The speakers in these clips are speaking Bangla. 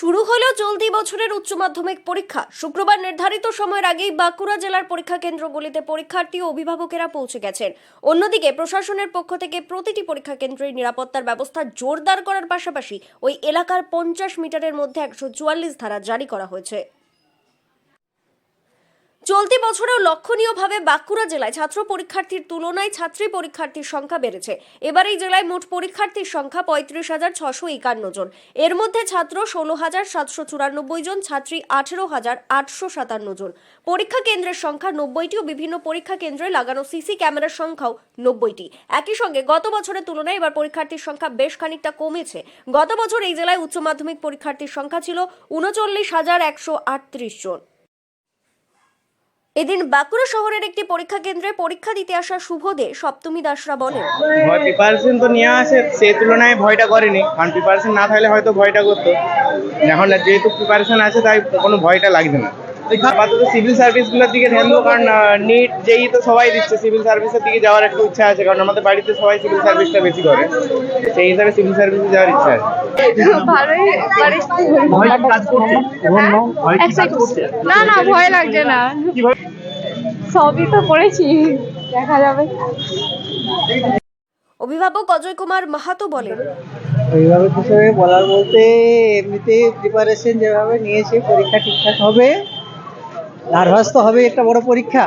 শুরু হলো চলতি বছরের উচ্চ মাধ্যমিক পরীক্ষা। শুক্রবার নির্ধারিত সময়ের আগেই বাঁকুড়া জেলার পরীক্ষা কেন্দ্রগুলিতে পরীক্ষার্থী ও অভিভাবকেরা পৌঁছে গেছেন। অন্যদিকে প্রশাসনের পক্ষ থেকে প্রতিটি পরীক্ষা কেন্দ্রের নিরাপত্তার ব্যবস্থা জোরদার করার পাশাপাশি ওই এলাকার পঞ্চাশ মিটারের মধ্যে একশো চুয়াল্লিশ ধারা জারি করা হয়েছে। চলতি বছরেও লক্ষণীয়ভাবে বাঁকুড়া জেলায় ছাত্র পরীক্ষার্থীর তুলনায় ছাত্রী পরীক্ষার্থীর সংখ্যা বেড়েছে। এবার এই জেলায় মোট পরীক্ষার্থীর সংখ্যা পঁয়ত্রিশ হাজার ছশো একান্ন জন। এর মধ্যে ছাত্র ষোলো হাজার সাতশো চুরানব্বই জন, ছাত্রী আঠেরো হাজার আটশো সাতান্ন জন। পরীক্ষা কেন্দ্রের সংখ্যা নব্বইটি ও বিভিন্ন পরীক্ষা কেন্দ্রে লাগানো সিসি ক্যামেরার সংখ্যাও নব্বইটি। একই সঙ্গে গত বছরের তুলনায় এবার পরীক্ষার্থীর সংখ্যা বেশ খানিকটা কমেছে। গত বছর এই জেলায় উচ্চ মাধ্যমিক পরীক্ষার্থীর সংখ্যা ছিল উনচল্লিশ হাজার একশো আটত্রিশ জন। এদিন বাঁকুড়া শহরের একটি পরীক্ষা কেন্দ্রে পরীক্ষা দিতে আসা শুভ দে সপ্তমী দাসরা বলেন। ভয় প্রিপারেশন তো নিয়ে আসে সেই তুলনায় ভয়টা করেনি। কারণ প্রিপারেশন না থাকলে হয়তো ভয়টা করতো। এখন যেহেতু প্রিপারেশন আছে, তাই কোনো ভয়টা লাগছে না। আপাতত সিভিল সার্ভিসগুলোর দিকে ধ্যান কারণ নিট যেই তো সবাই দিচ্ছে সিভিল সার্ভিসের দিকে যাওয়ার একটু ইচ্ছা আছে, কারণ আমাদের বাড়িতে সবাই সিভিল সার্ভিসটা বেশি করে। সেই হিসাবে সিভিল সার্ভিসে যাওয়ার ইচ্ছা আছে। ভালোই মানে না না ভয় লাগছে না। সবই তো পড়েছি দেখা যাবে। অভিভাবক অজয় কুমার মাহাতো বলেন। অভিভাবক হিসেবে বলার বলতে এমনিতে প্রিপারেশন যেভাবে নিয়েছে পরীক্ষা ঠিকঠাক হবে। নার্ভাস তো হবে একটা বড় পরীক্ষা।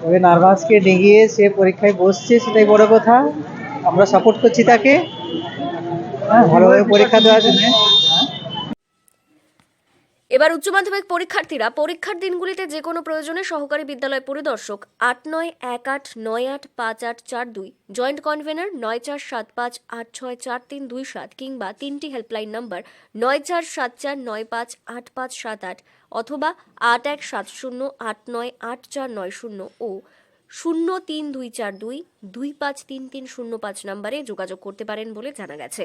তবে নার্ভাসকে ডিঙিয়ে সে পরীক্ষায় বসছে সেটাই বড় কথা। আমরা সাপোর্ট করছি তাকে। হ্যাঁ ভালোভাবে পরীক্ষা দেওয়ার জন্য এবার উচ্চ মাধ্যমিক পরীক্ষার্থীরা পরীক্ষার দিনগুলিতে যে কোনো প্রয়োজনে সহকারী বিদ্যালয় পরিদর্শক আট নয় এক আট নয় আট পাঁচ আট চার দুই জয়েন্ট কনভেনার নয় চার সাত পাঁচ আট ছয় চার তিন দুই সাত কিংবা তিনটি হেল্পলাইন নম্বর নয় চার সাত চার নয় পাঁচ আট পাঁচ সাত আট অথবা আট এক সাত শূন্য আট নয় আট চার নয় শূন্য ও শূন্য তিন দুই চার দুই দুই পাঁচ তিন তিন শূন্য পাঁচ নম্বরে যোগাযোগ করতে পারেন বলে জানা গেছে।